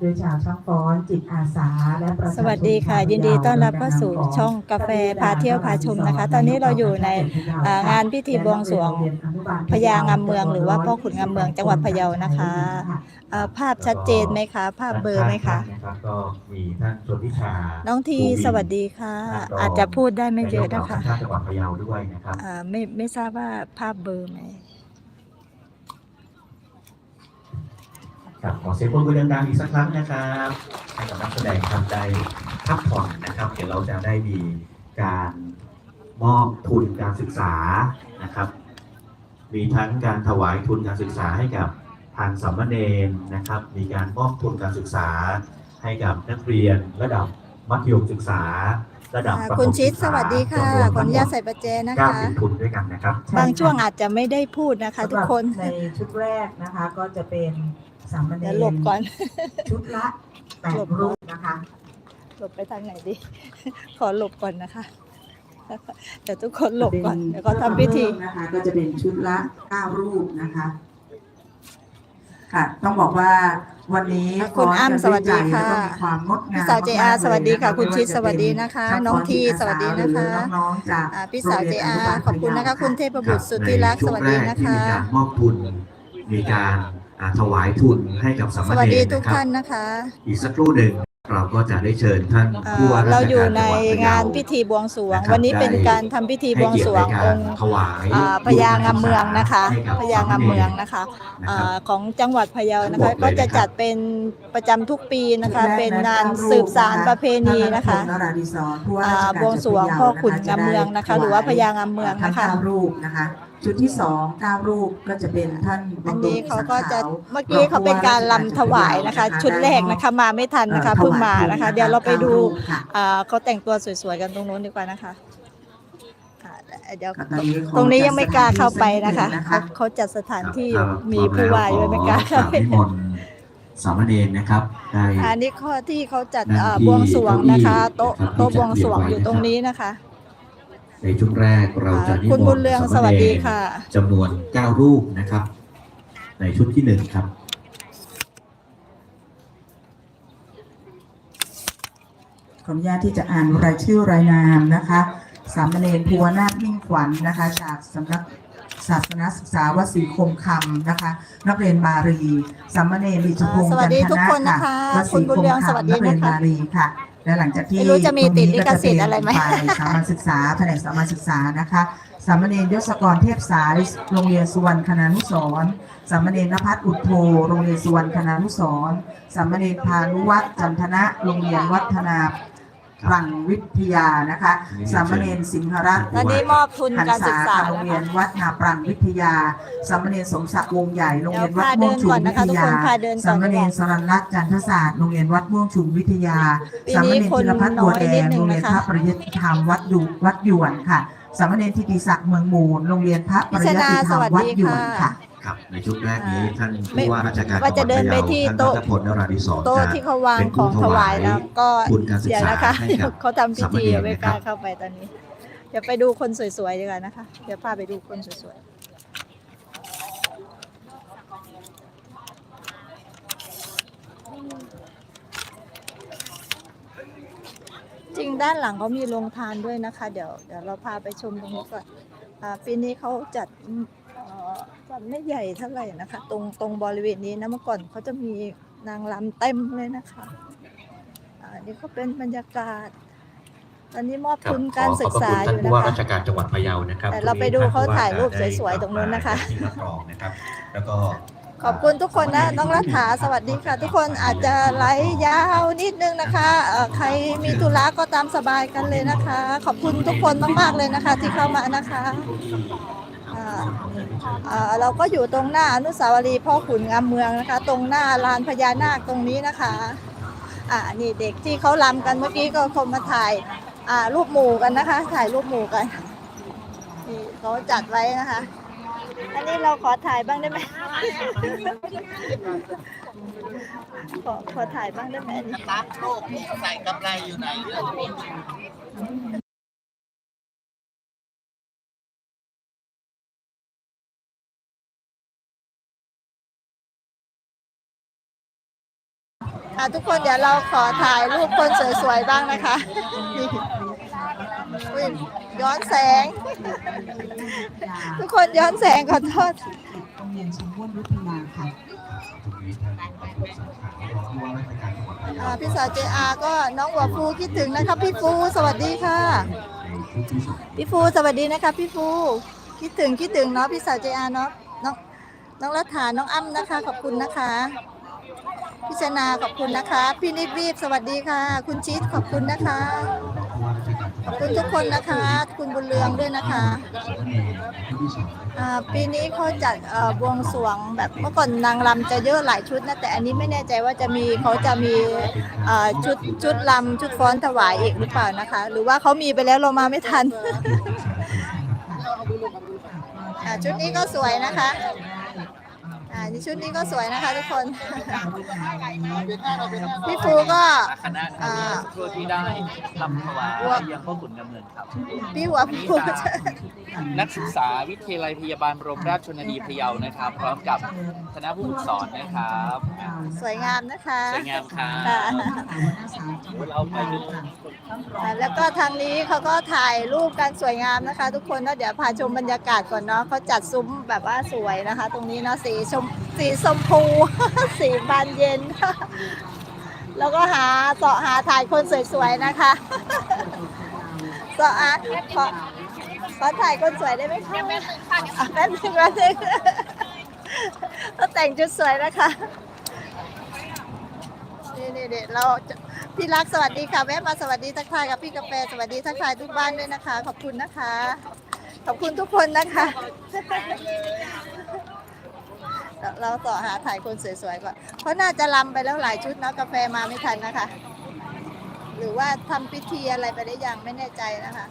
โดยชาวช่างฟ้อนจิตอาสาและประชาชนสวัสดีค่ะชาวยินดีต้อนรับยาวเข้าสู่และนำของช่องกาแฟพาเที่ยวพาชมนะคะ ตอนนี้เราอยู่ในอ่างานพิธีบวงสรวงพญางามเมือง หรือว่าพ่อขุนงามเมืองจังหวัดพะเยานะคะเอ่อภาพชัดเจนไหมคะ ภาพเบลอร์ไหมคะ นะครับก็มีท่านชนทิชาน้องทีสวัสดีค่ะ อาจจะพูดได้ไม่เยอะนะคะนายกเหล่าชาติจังหวัดพะเยาด้วยนะครับอ่าไม่ไม่ทราบว่าภาพเบลอร์ไหม ครับขอเสียงปรบมือดังๆอีกสักครั้งนะครับให้กับนักแสดงทำได้พักผ่อนนะครับ เดี๋ยวเราจะได้มีการมอบทุนการศึกษานะครับ มีทั้งการถวายทุนการศึกษาให้กับทางสามเณรนะครับ มีการมอบทุนการศึกษาให้กับนักเรียนระดับมัธยมศึกษา ระดับอ่าประถมคุณชิดศึกสษาวัสดีค่ะจำนวนขออนุญาตทั้งหมดใส่ประแจนะเก้าคะ สิบทุนด้วยกันนะครับ บางช่วงอาจจะไม่ได้พูดนะคะ ทุกคน สำหรับในชุดแรกนะคะก็จะเป็น สามเณเดี๋ยวรหลบก่อน ชุดละแปดหลบก่อน รูปนะคะ หลบไปทางไหนดี ขอหลบก่อนนะคะ เดี๋ยวทุกคนหลบก่อนเดี๋ยวก็ทำพิธี นะคะก็จะเป็นชุดละเก้ารูปนะคะ ค่ะ ต้องบอกว่าวันนี้คุณอ้ำสวัสดีค่ะฟ้อนกันด้วยใจแล้วก็มีความงดงามพี่สาว JR มกๆลยสวัสดีค่ะนคุณชิดไม่าจสวัสดีเป็นะคะช่างน้องทีฟ้สวัสดีนะคะหรือน้องๆจากอ่าพี่สาวโรงเจรียนอานุบาลขอบคุณนะคะ คุณเทพบุตรสุทธิรักษ์สวัสดีนะในช่วงแรกที่คะมีการมอบทุนมีการอ่า ถวายทุนให้กับสามสเณวัสดีรทุกนะครับท่านนะคะ อีกสักครู่หนึ่งเราก็จะได้เชิญท่านเอ่ผู้อว่าราชเราอยู่การในจังหวัดพะเยงานพิธีบวงสรวงนะครับวันนี้เป็นได้การทำพิธีบให้วงเกียสรรติวในงกาอรงค์ถวายอ่าพญางามเมืองนะคะให้กับพญางามเมืองนะคะนะคอ่ารับของจังหวัดพะเยานะคะทั้งหมดเลยก็จะนะครับจัดเป็นประจำทุกปีนะคะชุดแรกเป็นงานเก้สืบสารรูประเพณีนะคะท่านนราธิศรผู้ว่าอ่าราชการบวงสรวงจัหพ่อวัดขุนพะเยางามเมืองนะคะ หรือว่าพญางามเมืองทั้งนะคะ เก้ารูปนะคะชุดที่สองเก้ารูปก็จะเป็นท่านอันนี้บำรุงเขาก็จะสังขาวเมื่อกี้เขาเป็นการลำถวายนะคะ ชุดแรกนะคะมาไม่ทันนะคะเพิ่งมานะคะ เดี๋ยวเราไปดูค่ะอ่าเขาแต่งตัวสวยๆกันตรงนู้นดีกว่านะคะอ่าเดี๋ยวก็ตอนนี้ขอตรงนี้ยังไม่กล้าเข้าไปนะคะจัดสถานที่เขาเขาจัดสถานที่ครับมีผู้ว่าอยู่ไม่กล้าเข้าไปขอนิมนต์สามเณรนะครับได้ อันนี้ข้อที่เขาจัดนั่งเอ่อที่บวงสรวงนะคะเก้าอี้โต๊ะนะครับโต๊ะบวงสรวงที่อยู่จัดตรงเรียงไว้นี้นะคะ ในช่วงแรกเราจะนิมคุณนบุญต์เรืองสามสวัสเณดีรค่ะจำนวน 9 รูปนะครับ ในชุดที่หนึ่งครับขออนุญาตที่จะอ่านรายชื่อรายนามนะคะ สามเณรภูวนาถมิ่งขวัญนะคะ จากสำนักศาสนศึกษาวสีคมคำนะคะ นักเรียนบาลีสามเณรลีจพงศ์สวัจัสนดีททุกนะคนนะค่ะคะวสีคุณบุญคมเรืองสวัสคำดีนักเรียนนะคะบาลีค่ะ และหลังจากที่ไม่รู้จะมีติดลิขสิทธิ์อะไรไหมตงนี้ก็จะเป็นฝ่ายสามัญศึกษาแผนกสามัญศึกษานะคะสามเณรยศกรเทพสาย โรงเรียนสุวรรณคณานุสรณ์สามเณรนภัสอุทโทโรงเรียนสุวรรณคณานุสรณ์สามเณรพานุวัฒน์จันทนะ โรงเรียนวัฒนา ปรังวิทยานะคะสามเณรสิงหรัตน์อันนี้มอบทุนหันการศึษากษาโรงนะเรียคะนวัดนาปรังวิทยาสามเณรสมศักดิ์วงใหญ่โรงเรียนวัดเดี๋ม่ยววงชุมพาเดินก่อนวินะคะทยาทุกคนพาเดินก่อนสามเณรสรันรัตน์จันทศาสตร์โรงเรียนวัดม่วงชุมวิทยาปีสามนี้เณรคนธีรพัฒน์บัวแดน้อยนิดงนึงโรงเรียนนะคะพระปริยติธรรมวัดดุวัดหยวนค่ะสามเณรทิติศักดิ์เมืองมูลโรงเรียนพระปริยติธรรมวัดหยวนค่ะ ครับในชุดแรกนี้ท่านไม่ผู้ว่าราชการว่าจะเดินไปที่โต๊ะท่านนัทพลนราธิศรโต๊ะจะที่เขาวางเป็นขผู้องถวายแล้วก็ทุนการศึกเดี๋ยวษานะคะให้กับเขาทำพิสามธีเณรไม่นะกครัล้าบเข้าไปตอนนี้ เดี๋ยวไปดูคนสวยๆดีกว่านะคะ เดี๋ยวพาไปดูคนสวยๆ จริงด้านหลังเขามีโรงทานด้วยนะคะ เดี๋ยวเดี๋ยวเราพาไปชมตรงนี้ก่อนอ่าปีนี้เขาจัด อืมเอ่อจัดไม่ใหญ่เท่าไหร่นะคะ ตรงตรงบริเวณนี้นะเมื่อก่อนเขาจะมีนางรำเต็มเลยนะคะอ่านี่ก็เป็นบรรยากาศ ตอนนี้มอบครับทุนการศึกษาขออบพระคุณท่านยู่ผู้นะว่าคะราชการจังหวัดพะเยานะครับแต่เราไปดูเขาถ่ายรูปท่นผู้สวยๆตรงนู้นนะคะได้ที่รับรองนะครับ แล้วก็ขอบคุณทุกคนนะ น้องรัฐาสวัสดีค่ะ ทุกคนอาจจะไลฟ์ยาวนิดนึงนะคะเอ่อใครมีธุระก็ตามสบายกันเลยนะคะ ขอบคุณทุกคนมากๆเลยนะคะ ที่เข้ามานะคะอ่าอ่า เราก็อยู่ตรงหน้าอนุสาวรีย์พ่อขุนงามเมืองนะคะ ตรงหน้าลานพญานาคตรงนี้นะคะอ่านี่เด็กที่เขาลำกันเมื่อกี้ก็คงมาถ่ายอ่ารูปหมู่กันนะคะ ถ่ายรูปหมู่กันนี่เขาจัดไว้นะคะ อันนี้เราขอถ่ายบ้างได้ไหมขอขอถ่ายบ้างได้ไหมรักโลกใส่กำไรอยู่ไหนเรื่อง ทุกคนเดี๋ยวเราขอถ่ายรูปคนสวยๆบ้างนะคะนี่อุ๊ยย้อนแสง ทุกคนย้อนแสงขอโทษโรงเรียนชมพู่ยุทธนาค่ะตรงนี้ทางประธานสาขารองผู้ว่าราชการจังหวัดพะเยาอ่าพี่สาวเจอาก็น้องหัวฟูคิดถึงนะครับพี่ฟูสวัสดีค่ะในชุดที่สองพี่ฟูสวัสดีนะคะพี่ฟูคิดถึงคิดถึงเนาะพี่สาวเจอาเนาะน้องน้องรัฐาน้องอ้ำนะคะ ขอบคุณนะคะ พี่ชนาขอบคุณนะคะ พี่นิดรีบสวัสดีค่ะ คุณชิดขอบคุณนะคะ ขอบคุณทุกคนนะคะ คุณบุญเรืองด้วยนะคะะปีนี้เขาจัดบวงสรวงแบบเมื่อก่อนนางรำจะเยอะหลายชุดนะแต่อันนี้ไม่แน่ใจว่าจะมีเขาจะมีชุดชุดรำชุดฟ้อนถวายอีกหรือเปล่านะคะ หรือว่าเขามีไปแล้วเรามาไม่ทันชุดนี้ก็สวยนะคะ นี่ชุดนี้ก็สวยนะคะทุกคน พี่ฟูก็คณะอ่าทั่วที่ได้ลำถวายยังพ่อขุนดำเนินครับพี่หัวฟูนักศึกษาวิทยาลัยพยาบาลบรมราชชนนีพะเยานะครับ พร้อมกับคณะผู้ฝึกสอนนะครับ สวยงามนะคะสวยงามครับค่ะเราไปดูอ่าแล้วก็ทางนี้เขาก็ถ่ายรูปกันสวยงามนะคะ ทุกคนนะเดี๋ยวพาชมบรรยากาศก่อนเนาะเขาจัดซุ้มแบบว่าสวยนะคะ ตรงนี้เนาะสีชมสีชมพู สีบานเย็น แล้วก็หาเสาะหาถ่ายคนสวยๆนะคะเสาะหาขอขอถ่ายคนสวยได้ไหมคะแป๊บนึงแป๊บนึงต้องแต่งชุดสวยนะคะนี่นี่นี่เราพี่รักสวัสดีค่ะแวะมาสวัสดีทักทายกับพี่กาแฟสวัสดีทักทายทุกบ้านด้วยนะคะ ขอบคุณนะคะ ขอบคุณทุกคนนะคะ เราต่อหาถ่ายคนสวยๆก่อนเพราะน่าจะลำไปแล้วหลายชุดเนาะกาแฟมาไม่ทันนะคะ หรือว่าทำพิธีอะไรไปได้ยังไม่แน่ใจนะคะ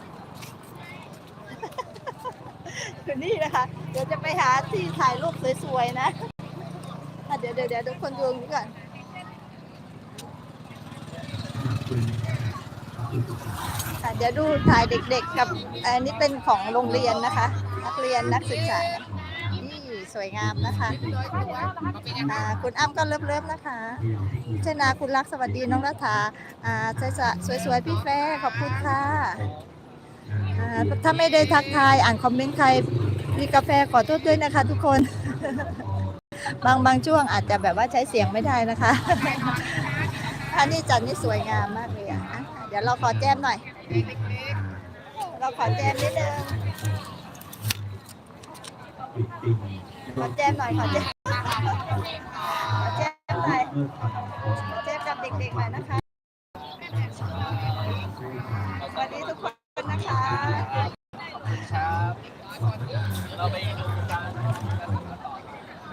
คือนี่นะคะ เดี๋ยวจะไปหาที่ถ่ายรูปสวยๆนะะเดี๋ยวเดี๋ยวเดี๋ยวทุกคนดูนี้ก่อนเดี๋ยวดูถ่ายเด็กๆกับอันนี้เป็นของโรงเรียนนะคะ นักเรียนนักศึกษา สวยงามนะคะอ่าคุณอ้ำก็เลิฟๆนะคะเชนาคุณรักสวัสดีน้องรัฐาอ่าสวยๆสวยๆพี่แฟร์ขอบคุณค่ะอ่าถ้าไม่ได้ทักทายอ่านคอมเมนต์ใครมีกาแฟขอโทษด้วยนะคะ ทุกคน บางบางช่วงอาจจะแบบว่าใช้เสียงไม่ได้นะคะอันนี้จัดนี่สวยงามมากเลยอะอะเดี๋ยวเราขอแจมหน่อย เราขอแจมนิดนึง ขอแจมหน่อยขอแจมขอแจมหน่อยขอแจมกับเด็กๆหน่อยนะคะ สวัสดีทุกคนนะคะครับเราไปดูการ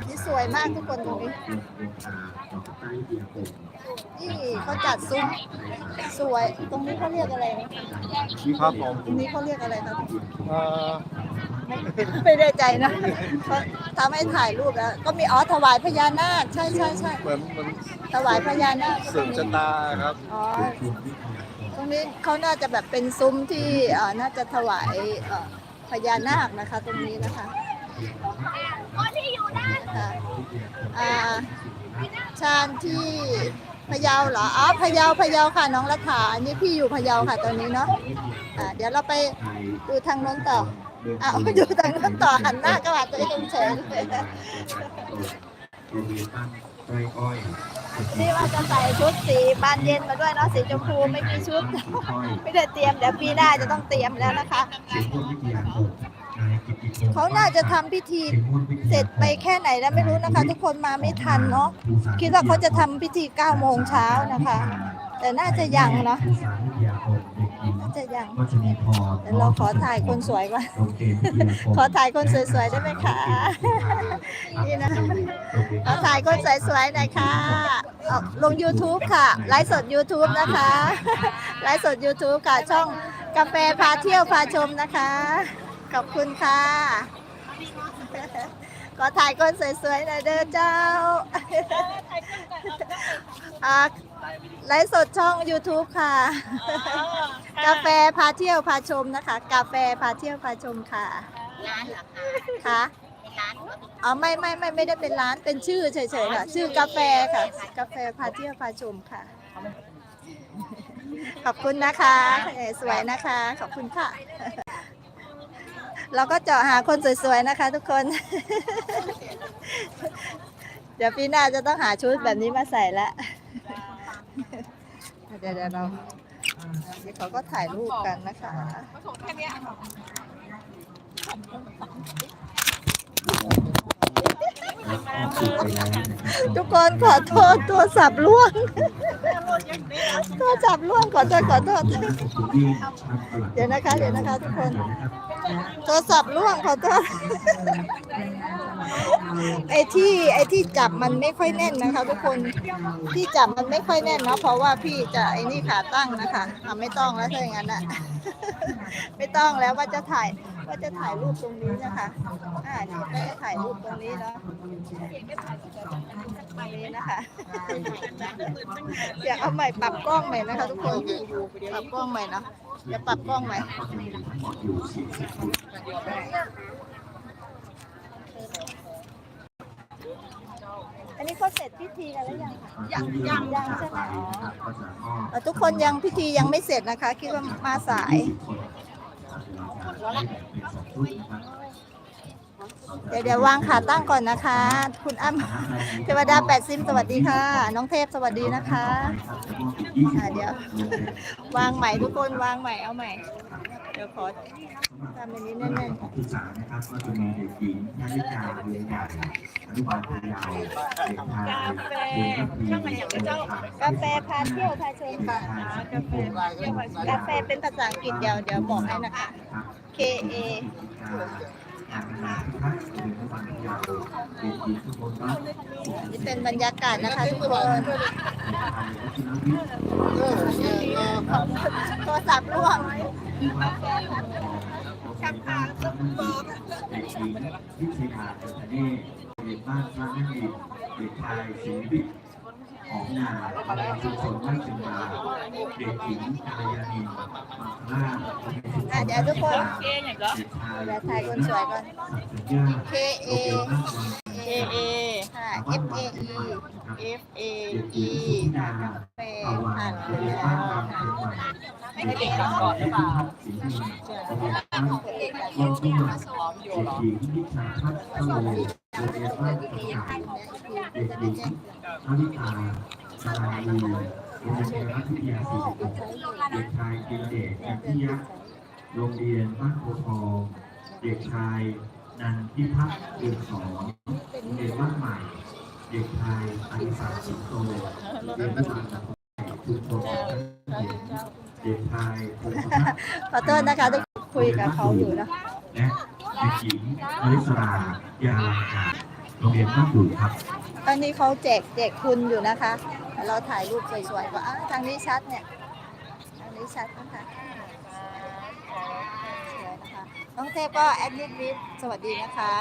นี่สวยมากทุกคนตรงนี้นี่เขาจัดซุ้มสวย ตรงนี้เขาเรียกอะไรนะครับผมตรงนี้เขาเรียกอะไรครับเอ่อ ไม่ไม่ได้ใจนะเขาทำให้ถ่ายรูปแล้ว ก็มีอ๋อถวายพญานาค ใช่ใช่ใช่เหมือนเหมือนถวายพญานาคสืบชะตาครับอ๋อตรงนี้เขาน่าจะแบบเป็นซุ้มที่เอ่อน่าจะถวายเอ่อพญานาคนะคะ ตรงนี้นะคะนะคะอ่าชาญที่พะเยาเหรออ๋อพะเยาพะเยาค่ะน้องรัฐาอันนี้พี่อยู่พะเยาค่ะตอนนี้เนาะอ่าเดี๋ยวเราไปดูทางโน้นต่อ เอะดูทางโน้นต่อหันหน้าก็หาตัวเองเฉยโรงเรียนบ้านไร่อ้อยนี่ว่าจะใส่ชุดสีบานเย็นมาด้วยเนาะสีชมพูไม่มีชุด ไม่ได้เตรียมเดี๋ยวปีหน้าจะต้องเตรียมแล้วนะคะเขาน่าจะทำพิธีเสร็จไปแค่ไหนแล้วไม่รู้นะคะ ทุกคนมาไม่ทันเนาะคิดว่าเขาจะทำพิธี9โมงเช้านะคะ แต่น่าจะยังเนาะ จะยังก็จะมีพอเดี๋ยวเราขอถ่ายคนสวยก่อนโรงเรียนวิทยาคมขอถ่ายคนสวยๆได้ไหมคะนี่นะขอถ่ายคนสวยๆหน่อยค่ะเอาลง YouTube ค่ะไลฟ์สด YouTube นะคะไลฟ์สด YouTube ค่ะช่องกาแฟพาเที่ยวพาชมนะคะ ขอบคุณค่ะ ขอถ่ายคนสวยๆหน่อยเด้อเจ้าอ่าไลฟ์สดช่อง YouTube ค่ะ กาแฟพาเที่ยวพาชมนะคะ กาแฟพาเที่ยวพาชมค่ะ ร้านเหรอคะค่ะอ๋อไม่ไม่ไม่ไม่ได้เป็นร้านเป็นชื่อเฉยๆค่ะ ชื่อกาแฟค่ะ กาแฟพาเที่ยวพาชมค่ะ ขอบคุณนะคะเอ่อสวยนะคะ ขอบคุณค่ะ เราก็เจาะหาคนสวยๆนะคะ ทุกคน เดี๋ยวปีหน้าจะต้องหาชุดแบบนี้มาใส่ละเดี๋ยวเดี๋ยวเราเดี๋ยวเขาก็ถ่ายรูปกันนะคะ ทุกคนขอโทษตัวสับล่วงตัวสับล่วงขอโทษขอโทษเดี๋ยวนะคะเดี๋ยวนะคะทุกคนโทรศัพท์ล่วงขอโทษไอ้ที่ไอ้ที่จับมันไม่ค่อยแน่นนะคะ ทุกคนที่จับมันไม่ค่อยแน่นเนาะเพราะว่าพี่จะไอ้นี่ขาตั้งนะคะอะไม่ต้องแล้วถ้าอย่างนั้นอะไม่ต้องแล้วว่าจะถ่าย ว่าจะถ่ายรูปตรงนี้นะคะอ่านี่ก็จะถ่ายรูปตรงนี้เนาะตรงนี้นะคะ อยากเอาใหม่ปรับกล้องใหม่นะคะทุกคนปรับกล้องใหม่เนาะเดี๋ยวปรับกล้องใหม่อันนี้เขาเสร็จพิธีกันแล้วยังคะยังยังยังใช่ไหมอ๋อเอ่อทุกคนยังพิธียังไม่เสร็จนะคะ คิดว่ามาสาย 可以 เดี๋ยวเดี๋ยววางขาตั้งก่อนนะคะ คุณอ้ำเทวดาแปดซิมสวัสดีค่ะ น้องเทพสวัสดีนะคะอ่าเดี๋ยว วางใหม่ทุกคนวางใหม่เอาใหม่ เดี๋ยวขอทำอันนี้แน่นของศึกษานะครับก็จะมีเด็กหญิงนาฬิกาเรียนใหญ่อนุบาลพะเยาเด็กชายเรียนก็ปีเด็กชายกาแฟพาเที่ยวพาชมค่ะกาแฟเป็นภาษาอังกฤษเดี๋ยวเดี๋ยวบอกให้นะคะ K A นี่เป็นบรรยากาศนะคะทุกคนโทรศัพท์ร่วงชักพาสมบูรณ์เด็กหญิงวิชยาเดชเนศเด็กบ้านพระนั่นเองเด็กชายศรีวิทย์ ของนาภรรยาชุมชนบ้านจึงมาเด็กหญิงภรรยานินมังคลาอะเดี๋ยวทุกคนเด็กชายเดี๋ยวถ่ายคนสวยก่อนสัญญา K A K A ค่ะ F A E F A เด็กหญิง E สุธิดาเฟปาวาอ่านนโรงเรียนบ้านบางเชียงใหม่ให้เด็กฟังก่อนหรือเปล่าสีเงินโรงเรียนบ้านลงทุ่งเด็กหญิง วิชาพัฒน์โลโรงเรียนบ้านตะการเด็กหญิงอนิตาสราลีโรงเรียนรัฐวิทยาสี่สิบเด็กชายกินเดชนันทิยะโรงเรียนบ้านโพทองเด็กชายนันทิพัฒน์เดือนสองโรงเรียนบ้านใหม่ เด็กชายอดิศักดิ์สิงโตเรียนที่บ้านคองชุมชนเด็กชายขอโทษนะคะทุกคนคุยกับเขาอยู่นะ ด็กหญิงอริสรายาลังการโรงเรียนบ้านบุญครับ ตอนนี้เขาแจกแจกคุณอยู่นะคะ เราถ่ายรูปสวยๆก่อนทางนี้ชัดเนี่ย ทางนี้ชัดนะคะสวยนะคะ น้องเทพก็แอดมิดวิทสวัสดีนะคะ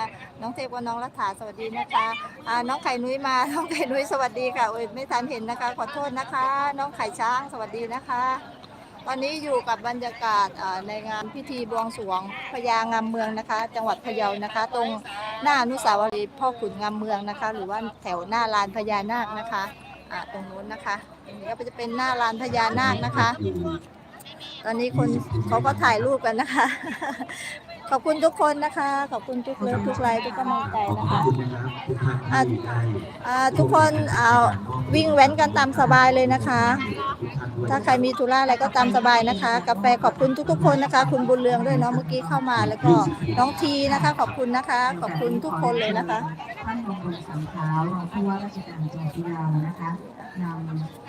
น้องเทพก็น้องรัฐาสวัสดีนะคะอ่าน้องไข่นุ้ยมา น้องไข่นุ้ยสวัสดีค่ะโอ้ยไม่ทันเห็นนะคะ ขอโทษนะคะ น้องไข่ช้างสวัสดีนะคะ ตอนนี้อยู่กับบรรยากาศในงานพิธีบวงสรวงพญางามเมืองนะคะ จังหวัดพะเยานะคะ ตรงหน้าอนุสาวรีย์พ่อขุนงามเมืองนะคะ หรือว่าแถวหน้าลานพญานาคนะคะตรงนู้นนะคะตรงนี้ก็จะเป็นหน้าลานพญานาคนะคะ ตอนนี้คนเขาก็ถ่ายรูปกันนะคะ ขอบคุณทุกคนนะคะ ขอบคุณทุกเลิฟทุกไลค์ทุกกำลังใจขอบนะคะคุณนะครับทุกท่านที่ได้อ่าทุกคนเอาวิ่งแว้นกันตามสบายเลยนะคะทุกท่านด้วยถ้าใครมีธุระอะไรก็ตามสบายนะคะ กาแฟขอบคุณทุกๆคนนะคะ คุณบุญเรืองด้วยเนาะเมื่อกี้เข้ามาแล้วก็น้องทีนะคะ ขอบคุณนะคะ ขอบคุณทุกคนเลยนะคะ ท่านมงคลสัมเท้ารองผู้ว่าราชการจังหวัดพะเยานะคะนำ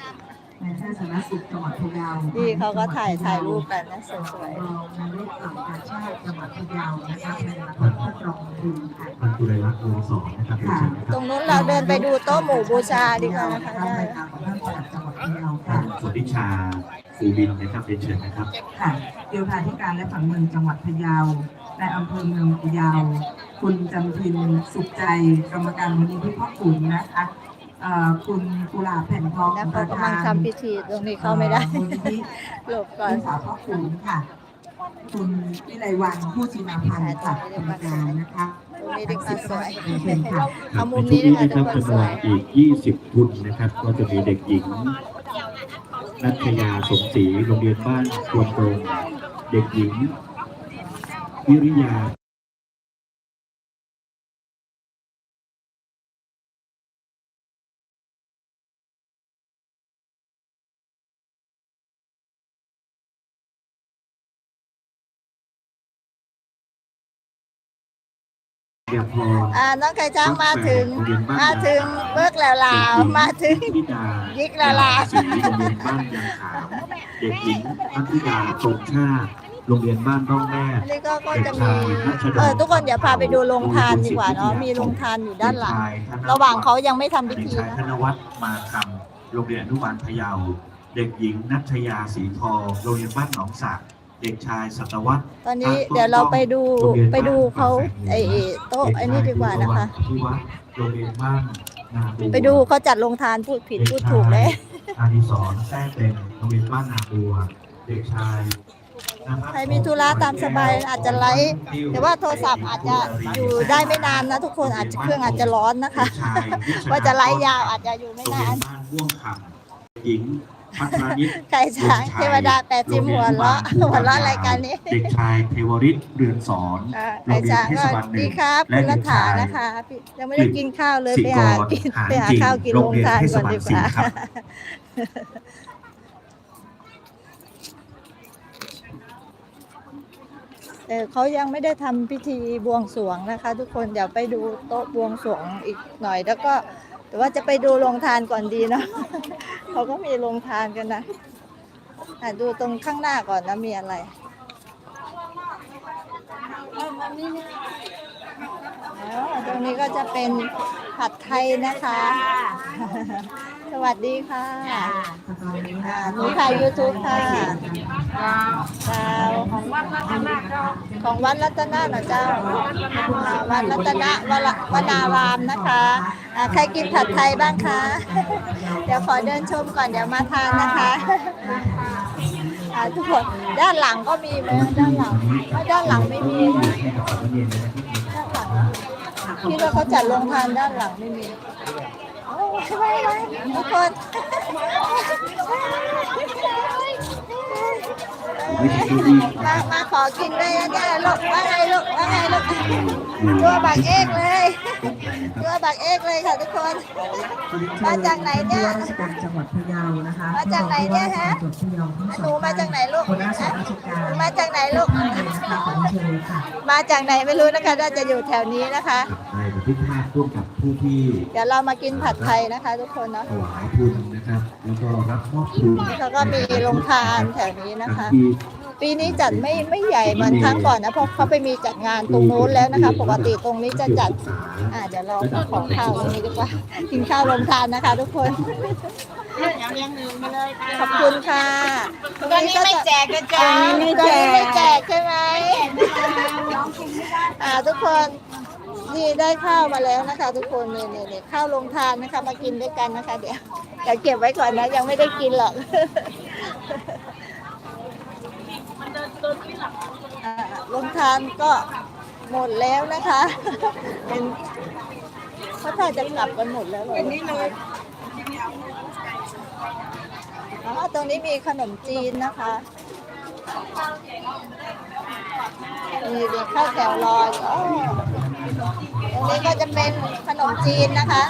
นายแพทย์สารสุขจังหวัดพะเยานี่เขาก็ถ่ายถ่ายรูปกันนะสวยรองนายกเหล่ากาชาติจังหวัดพะเยานะคะเป็นประธานรองบุญค่ะท่านจุไรรัตน์วงศ์สอนนะครับเรียนเชิญนะคๆตรัรบงนู้นเราเดินไปดูโต๊ะหมู่บูชาดีกว่านะคะท่านได้รายการของท่านจังหวัดจังหวัดพะเยาท่าค่ะนสุนิชาฟูบินนะครับเรียนเชิญนะครับค่ะเดียวทาธิการและผังเมืองจังหวัดพะเยาในอำเภอเมืองพะเยาคุณจำพินสุขใจกรรมการมูลนิธิพ่อขุนนะคะเอ่อ คุณกุหลาบแผ่นทองแล้วปเขาระกำธาลังนทำพิธีตรงนี้เข้าไม่ได้มูลนิธิหลบก่อคุนณสาวพ่อขุนค่ะ คุณวิไลวันผู้ชินาพันธ์ค่ะกรรมการนะคะตนี้ดีกว่าสวยเป็นค่ะเอามุมในนี้ช่วงดีนี้กว่านะคทุรับกคนสวยจำนวนอีก 20 ทุนนะครับ ก็จะมีเด็กหญิงนัทยาสมศรีโรงเรียนบ้านควนตรงเด็กหญิงวิริยา อ่าน้องไก่จ้างมาถึงโรงเรียนบ้านมาถึงเบิกแล้วลาวมาถึงธิดายิกแล้วลาวศรีโรงเรียนบ้านยางขามเด็กหญิงนัทธิดาตรงชาติโรงเรียนบ้านร่องแม่อันนี้ก็ก็เด็กจะมีชายนัชดลเออทุกคนเดี๋ยวพาไปดูโรงทานดีกว่าเนาะมีโรงทานอยู่ด้านหลังเด็กชยธนระหว่างเขายังไม่ทำพิเด็กธีชายนะธนวัฒน์มาคำโรงเรียนอนุบาลพะเยา เด็กหญิงนัชยาศรีทองโรงเรียนบ้านหนองสัก เด็กชายสัตวัฒน์ตอนนี้เดี๋ยวเราไปดูไปดูเขาไอ้โต๊ะไอ้นี่ดีกว่านะคะที่วัดโรงเรียนบ้านนาบัวไปดูเขาจัดโรงทานพูดผิดพูดถูกเลยอาดิศรแท้เต็มโรงเรียนบ้านนาบัวเด็กชายนภัสใครมีธุระตามสบายอาจจะไลฟ์แต่ว่าโทรศัพท์อาจจะอยู่ได้ไม่นานนะ ทุกคนอาจจะเครื่องอาจจะร้อนนะคะเด็กชายวิชว่าจะไลฟ์ยาวอาจจะอยู่ไม่โรงเรีนายนนบ้านม่วงคำหญิง พัฒนิตไก่ช้างเทวดาแปดจิมหัวเราะหัวเราะรายการนี้ เด็กชายเทวริศเรือนสอนอ่าโรไก่งเรียนช้างเทก็ศบาลหนึ่ดีงครับและคุณรัเด็ฐกาชายนะคะพี่ยังไม่ได้กินข้าวเลยสิไปกหารกินหารไปหาจริงข้าวกินโรโรงงเรียนทานเทศก่อนบาลดีกสี่ว่าครับเออเขายังไม่ได้ทำพิธีบวงสรวงนะคะ ทุกคนเดี๋ยวไปดูโต๊ะบวงสรวงอีกหน่อยแล้วก็ แต่ว่าจะไปดูโรงทานก่อนดีเนาะเขาก็มีโรงทานกันนะอะดูตรงข้างหน้าก่อนนะมีอะไรอ๋อตรงนี้ก็จะเป็นผัดไทยนะคะ สวัสดีค่ะอ่าหนูถ่ายยูทูบค่ะดาวของวัดรัตนะของวัดรัตนะเหรอเจ้าอ่าวัดรัตนะวรวนารามนะคะอ่าใครกินผัดไทยบ้างคะ เดี๋ยวขอเดินชมก่อนเดี๋ยวมาทานนะคะอ่าทุกคนด้านหลังก็มีไหมด้านหลังไม่ด้านหลังไม่มีนะด้านหลังคิดว่าเขาจัดโรงทานด้านหลังไม่มี โอ้ยไม่ไม่ทุกคนมามาขอกินด้วยนะเนี่ยลูกว่าไงลูกว่าไงลูกตัวบักเอกเลยตัวบักเอกเลยค่ะทุกคนมาจากไหนเนี่ยราชการจังหวัดพะเยานะคะมาจากไหนเนี่ยฮะจังหวัดพะเยาทั้งสองหนูมาจากไหนลูกหัวหน้าส่วนราชการมาจากไหนลูกนะคะขอเชิญเลยค่ะมาจากไหนไม่รู้นะคะน่าจะอยู่แถวนี้นะคะในบันทึกภาพร่วมกับผู้ที่เดี๋ยวเรามากินผัดไทยนะคะ ทุกคนเนาะถวายทุนนะครับแล้วก็รับมอบทุนนี่เขาก็มีโรงทานแถวนี้นะคะที่ปีนี้จัดไม่ไม่ใหญ่เหมือนครั้งก่อนนะเพราะเขาไปมีจัดงานตรงนู้นแล้วนะคะ ปกติตรงนี้จะจัดอ่าเดี๋ยวเราขอข้าวตรงนี้ดีกว่ากินข้าวโรงทานนะคะ ทุกคนเดี๋ยวเลี้ยงหนึ่งมาเลยค่ะขอบคุณค่ะตรงตอนนี้ก็ไม่จะแจกนะจ๊ะตอนนี้ไม่แจกใช่ไหมอ่าทุกคน นี่ได้ข้าวมาแล้วนะคะ ทุกคนเนี่นี่นี่ยข้าวลงทานนะคะ มากินด้วยกันนะคะ เดี๋ยวเดี๋ยวเก็บไว้ก่อนนะ ยังไม่ได้กินหรอกลงทานก็หมดแล้วนะคะเป็นเขาถ้าจะกลับกันหมดแล้วเหรอนี่เลยอ๋อตรงนี้มีขนมจีนนะคะมีเด็กข้าวแถวรอยอ๋อ นี้ก็จะเป็นขนมจีนนะคะ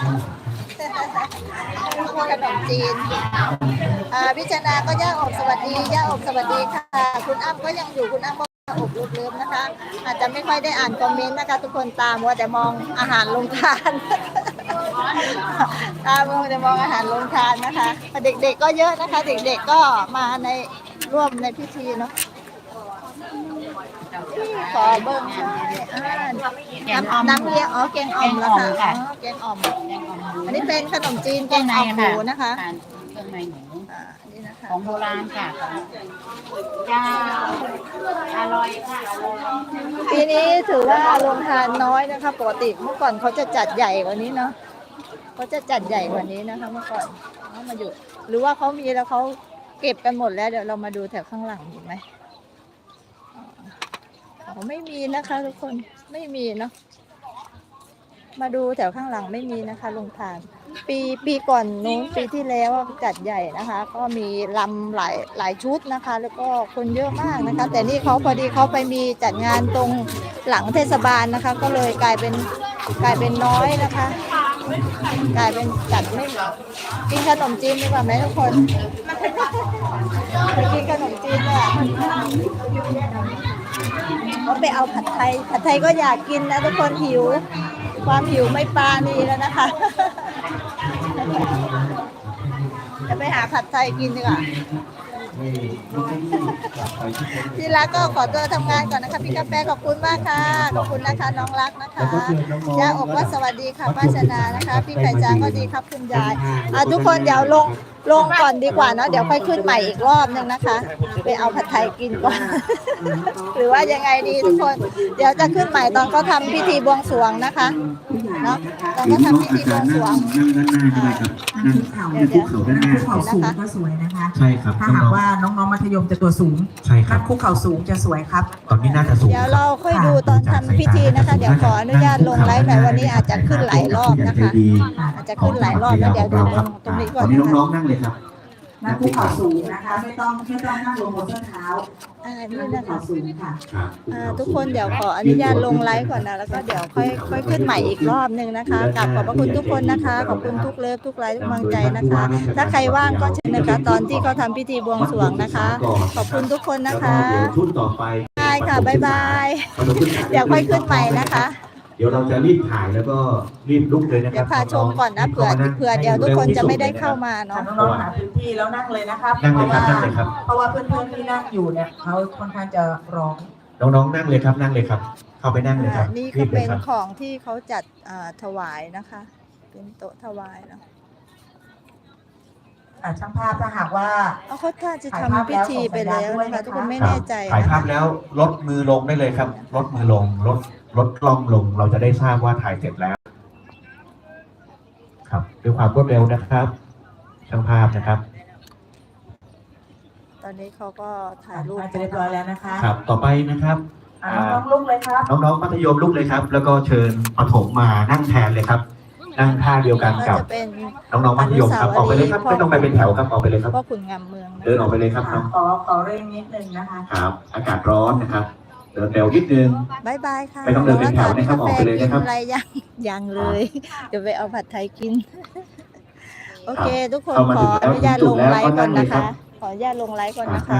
ขนมจีนอ่าพิจารณาก็ย่าอบสวัสดีย่าอบสวัสดีค่ะ คุณอ้ำก็ยังอยู่คุณอ้ำก็อบรูปเลิฟนะคะ อาจจะไม่ค่อยได้อ่านคอมเมนต์นะคะ ทุกคนตามว่าแต่มองอาหารลงทานตามมัวแต่มองอาหารลงทานนะคะ เด็กๆก็เยอะนะคะ เด็กๆก็มาในร่วมในพิธีเนาะ ขอเบิ้งค่ะอ่าน้ำน้ำเลี้ยงอ๋อแกงอ่อมแล้วค่ะอ๋อแกงอ่อม อันนี้เป็นขนมจีนแกงอ่อมหมูนะคะเครื่องในหมูอ่าอันนี้นะคะของโบราณค่ะจ้าอร่อยค่ะอร่อยปีนี้ถือว่าโรงทานน้อยนะคะ ปกติเมื่อก่อนเขาจะจัดใหญ่กว่านี้เนาะเขาจะจัดใหญ่กว่านี้นะคะ เมื่อก่อนเขามาอยู่ หรือว่าเขามีแล้วเขาเก็บกันหมดแล้วเดี๋ยวเรามาดูแถวข้างหลังเห็นไหม อ๋อไม่มีนะคะทุกคนไม่มีเนาะมาดูแถวข้างหลังไม่มีนะคะลงทาน ปีปีก่อนนู้นปีที่แล้วจัดใหญ่นะคะ ก็มีลำหลายหลายชุดนะคะ แล้วก็คนเยอะมากนะคะ แต่นี่เขาพอดีเขาไปมีจัดงานตรงหลังเทศบาลนะคะ ก็เลยกลายเป็นกลายเป็นน้อยนะคะ กลายเป็นจัดไม่กินขนมจีนดีกว่าไหมทุกคนไปกินขนมจีนเนี่ย ก็ไปเอาผัดไทย ผัดไทยก็อยากกินนะทุกคนหิว ความหิวไม่ปาณีแล้วนะคะ จะไปหาผัดไทยกินดีกว่าที่รักก็ขอตัวทำงานก่อนนะคะพี่กาแฟขอบคุณมากค่ะ ขอบคุณนะคะน้องรักนะคะย่าอกว่าสวัสดีค่ะป้าชนานะคะ พี่ไข่จางก็ดีครับคุณยายอะทุกคนเดี๋ยวลง ลงก่อนดีกว่าเนาะเดี๋ยวค่อยขึ้นใหม่อีกรอบนึงนะคะ ไปเอาผัดไทยกินก่อน หรือว่ายังไงดีทุกคน เดี๋ยวจะขึ้นใหม่ตอนเขาทำพิธีบวงสรวงนะคะเนาะตอนเขาทำพิธีบวงสรวงนั่งด้านหน้าใช่ไหมครับนั่งคุกเข่าด้านหน้าคุกเข่าสูงก็สวยนะคะใช่ครับถ้าน้หากองว่าน้องๆมัธยมจะตัวสูงใช่ครับคุกเข่าสูงจะสวยครับ ตอนนี้น่าจะสูงเดี๋ยวเราค่อยดูตอนทำพิธีนะคะ เดี๋ยวขออนุญาตลงไลฟ์หน่อยวันนี้อาจจะขึ้นหลายรอบนะคะอาจจะขึ้นหลายรอบแล้วเดี๋ยวดูลงตรงนี้ก่อนตอนนี้นะคะน้องๆนั่งเลยครับนั่งคุกเข่าสูงนะคะ ไม่ต้องไม่ต้องนั่งลงบนส้นเท้าอ่านั่นี่งคุนะกเข่าคะสูงค่ะ ครับอ่าทุกคนเดี๋ยวขออนุญาตลงไลฟ์ก่อนนะ แล้วก็เดี๋ยวค่อยค่อยขึ้นใหม่อีกรอบหนึ่งนะคะกลับขอบพระคุณทุกคนนะคะ ขอบคุณทุกเลิฟทุกไลฟ์ทุกกำลังใจนะคะ ถ้าใครว่างก็เชิญนะคะ ตอนที่เขาทำพิธีบวงสรวงนะคะ ขอบคุณทุกคนแล้วนะก็คะเดี๋ยวชุดต่อไปบายค่ะ บ๊ายบาย เดี๋ยวค่อยขึ้นใหม่นะคะ เดี๋ยวเราจะรีบถ่ายแล้วก็รีบลุกเลยนะคเดี๋รัยบวพาชมก่อนนะเผื่อเผื่อเดี๋ยวทุกคนจะไม่ได้เข้ามาเนาะ น้องๆหาพื้นที่แล้วนั่งเลยนะครับนั่งเพเลยราะครับว่านั่งเลยครับ เพราะว่าเพื่อนๆที่นั่งอยู่เนี่ยเขาค่อนข้างจะร้อง น้องๆนั่งเลยครับนั่งเลยครับ เข้าไปนั่งเลยครับนี่รีก็บเลเป็ยนครับ ของที่เขาจัดอ่าถวายนะคะ เป็นโต๊ะถวายเนาะ อะช่างภาพถ้าหากว่า เอาเขาท่าจะทำพิธีไปแล้วนะคะทุกคนไม่ครับแน่ใจถ่ายนะภาพแล้วลดมือลงได้เลยครับ ลดมือลงลดลดกล้องลง เราจะได้ทราบว่าถ่ายเสร็จแล้ว ครับ ด้วยความรวดเร็วนะครับช่างภาพนะครับ ตอนนี้เขาก็ถ่ายรูปอาจจะเรียบร้อยแล้วนะคะครับ ต่อไปนะครับอะน้องๆลุกเลยครับ น้องๆมัธยมลุกเลยครับ แล้วก็เชิญปฐมมานั่งแทนเลยครับ นั่งท่าเดียวกันก็กับจะเป็นน้องๆมัธยมครับออกไปเลยครับไม่ต้องไปเป็นแถวครับออกไปเลยครับพ่อขุนงามเมืองนะเดินออกไปเลยครับน้องขอขอเร่งนิดนึงนะคะครับ อากาศร้อนนะครับเดินเร็วนิดนึงบายบายค่ะไม่ต้องเดินเป็นแถวนะครับออกไปเลยนะครับกาแฟกิอะไรยังยังเลยเดี๋ยวไปเอาผัดไทยกิน โอเค ทุกคนเข้ามาขถึองอแล้วนุญาตถึลงงแล้วไลฟ์ก่อนก็นั่งเลยนะครัคะบขออนุญาตลงไลฟ์ก่อนอ่านะคะ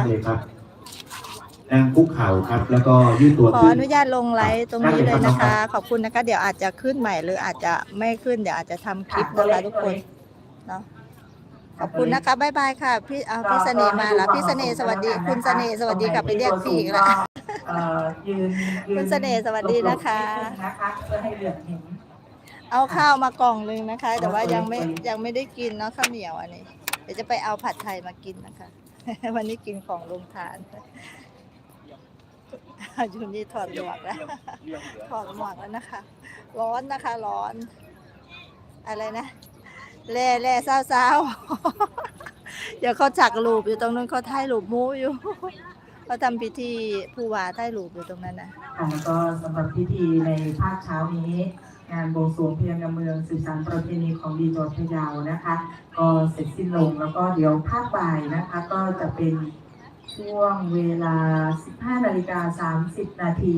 นั่งเลยครับนั่งคุกเข่าครับ แล้วก็ยืดตัวขอขึ้อนนุญาตลงไลฟ์ตรงนี้ได้เลเลยยนะครัคะบขอบคุณนะคะ เดี๋ยวอาจจะขึ้นใหม่หรืออาจจะไม่ขึ้นเดี๋ยวอาจจะทำคลิปนะคะทุกคนเนาะขอบคุณนะคะบายบายค่ะ พี่เอาพี่เสน่ห์มาแล้วพี่เสน่ห์สวัสดี คุณเสน่ห์สวัสดีกลับไปเรียกพี่อีกแล้ว เอ่อยืนยืนคุณเสน่ห์สวัสดีนะคะ หลบๆนิดนึงนะคะเพื่อให้เหลือบเห็น เอาข้าวมากล่องหนึงนะคะ แต่ว่ายังไม่ยังไม่ได้กินเนาะข้าวเหนียวอันนี้ เดี๋ยวจะไปเอาผัดไทยมากินนะคะ วันนี้กินของลงทาน ยูนี่ถอดหมวกแล้วถอดหมวกแล้วนะคะ ร้อนนะคะ ร้อน อะไรนะแล่แล่เศร้าเศร้าๆเดี๋ยวเขาจักรูปอยู่ตรงนั้นเขาถ่ายรูปหมูอยู่เขาทำพิธีผู้ว่าถ่ายรูปอยู่ตรงนั้นนะค่ะแล้วก็สำหรับพิธีในภาคเช้านี้ งานบวงสรวงเพียงกำเมืองสืบสานประเพณีของดีจังหวัดพะเยานะคะ ก็เสร็จสิ้นลงแล้วก็เดี๋ยวภาคบ่ายนะคะ ก็จะเป็น ช่วงเวลา 15นาฬิกา30 นาที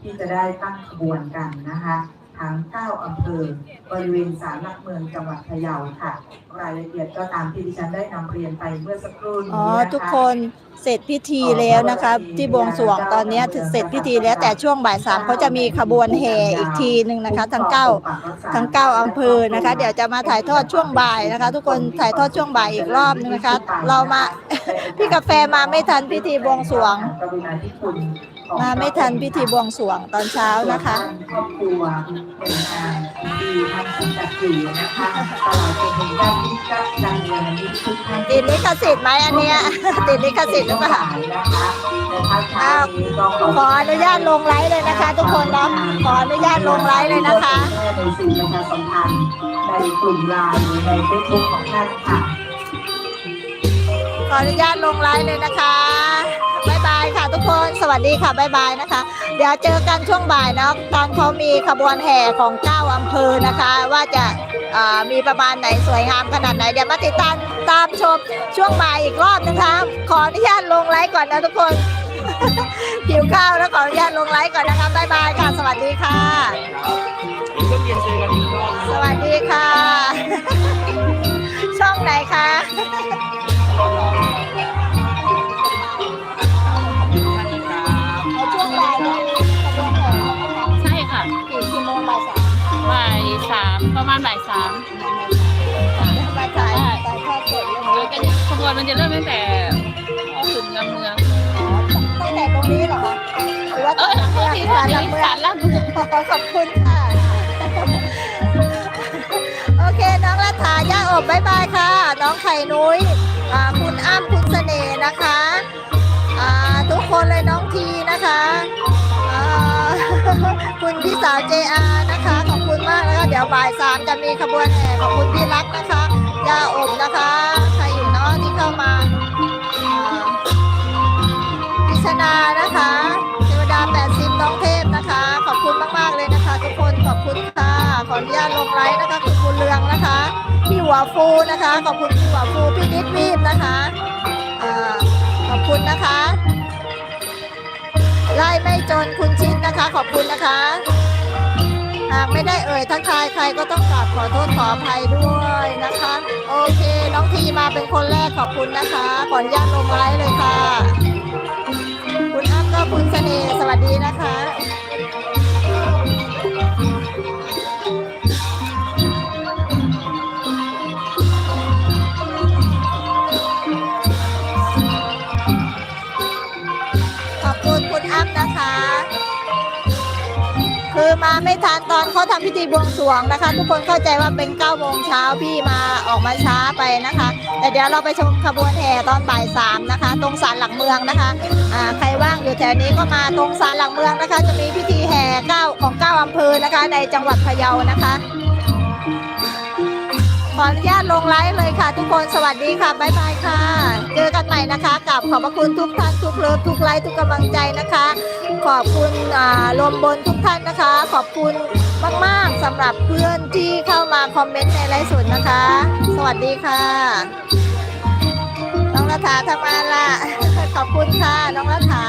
ที่จะได้ตั้งขบวนกันนะคะ ทั้ง 9 อำเภอ บริเวณศาลหลักเมืองจังหวัดพะเยาค่ะ รายละเอียดก็ตามที่ดิฉันได้นำเรียนไปเมื่อสักครู่นี้นะคะทุกคนเสร็จพิธีแล้วนะคะ ที่บวงสรวงตอนนี้ถึงเสร็จพิธีแล้วแต่ช่วงบ่ายสามเขาจะมีขบวนแห่อีกทีหนึ่งนะคะ ทั้งเก้าทั้งเก้าอำเภอนะคะ เดี๋ยวจะมาถ่ายทอดช่วงบ่ายนะคะ ทุกคนถ่ายทอดช่วงบ่ายอีกรอบนึงนะคะ เรามา พี่กาแฟมาไม่ทันพิธีบวงสรวง มาไม่ทันพิธีบวงสรวงตอนเช้านะคะครอบครัวเป็นงานที่ทำสังกัดอยู่นะคะตลอดจนถึงการที่กัการเงินนี้ทุกท่านติดลิขสิทธิ์ไหมอันเนี้ยติดลิขสิทธิ์หรือเปล่านะคะในภาคเช้านี้ก็ขออนุญาตลงไลฟ์เลยนะคะ ทุกคนเนาะขออนุญาตลงไลฟ์เลยนะคะในสื่อประชาสัมพันธ์ในกลุ่มไลน์ในเฟซบุ๊กของท่านค่ะขออนุญาตลงไลฟ์เลยนะคะ กกคนสวัสดีค่ะบ๊ายบายนะคะ เดี๋ยวเจอกันช่วงบ่ายเนาะตอนเขามีขบวนแห่ของเก้าอำเภอนะคะ ว่าจะมีประมาณไหนสวยงามขนาดไหนเดี๋ยวมาติดตามตามชมช่วงบ่ายอีกรอบนะคะ ขออนุญาตลงไลฟ์ก่อนนะทุกคนหิวข้าวแล้วขออนุญาตลงไลฟ์ก่อนนะคะบ๊ายบายค่ะ สวัสดีค่ะสวัสดีค่ะ ช่องไหนคะ ประมาณบ่ายสามบ่ายสามแต่แค่เสร็จเลยแล้วก็ขบวนมันจะเริ่มตั้งแต่ถึงกำเมืองตั้งแต่ตรงนี้เหรอคะหรือว่าเอตั้งอแต่ที่เมืองที่ศาลหลักเมืองสารหลักเมืองขอบคุณค่ะ โอเคน้องรัฐาย่าอบบายบายค่ะ น้องไข่นุ้ยอ่าคุณอ้ำคุณเสน่ห์นะคะอ่าทุกคนเลยน้องทีนะคะอ่า คุณพี่สาวเจอานะคะ ขอบคุณมากนะคะ เดี๋ยวบ่ายสามจะมีขบวนแห่ขอบคุณพี่รักนะคะย่าอบนะคะ ใครอยู่เนาะที่เข้ามาพิชนานะคะเทวดา80น้องเทพนะคะ ขอบคุณมากๆเลยนะคะ ทุกคนขอบคุณค่ะ ขออนุญาตลงไลน์นะคะคุณบุญเรืองนะคะ พี่หัวฟูนะคะ ขอบคุณพี่หัวฟูพี่นิดวีมนะคะขอบคุณนะคะ ไล่ไม่จนคุณชิดนะคะ ขอบคุณนะคะ หากไม่ได้เอ่ยทักทายใครก็ต้องกราบขอโทษขออภัยด้วยนะคะ โอเคน้องทีมาเป็นคนแรกขอบคุณนะคะขออนุญาตลงไลน์เลยค่ะ คุณอ้ำก็คุณเสน่ห์สวัสดีนะคะ มาไม่ทันตอนเขาทำพิธีบวงสรวงนะคะ ทุกคนเข้าใจว่าเป็น9โมงเช้าพี่มาออกมาช้าไปนะคะ แต่เดี๋ยวเราไปชมขบวนแห่ตอนบ่ายสามนะคะ ตรงศาลหลักเมืองนะคะะใครว่างอยู่แถวนี้ก็มาตรงศาลหลักเมืองนะคะ จะมีพิธีแห่เก้าของเก้าอำเภอนะคะ ในจังหวัดพะเยานะคะ ขออนุญาตลงไลฟ์เลยค่ะ ทุกคนสวัสดีค่ะบ๊ายบายค่ะ เจอกันใหม่นะคะกับขอบพระคุณทุกท่านทุกเลิฟทุกไลฟ์ทุกกำลังใจนะคะ ขอบคุณรวมบนทุกท่านนะคะ ขอบคุณมากๆสำหรับเพื่อนที่เข้ามาคอมเมนต์ในไลฟ์สดนะคะ สวัสดีค่ะน้องรัฐาทำงานละขอบคุณค่ะน้องรัฐา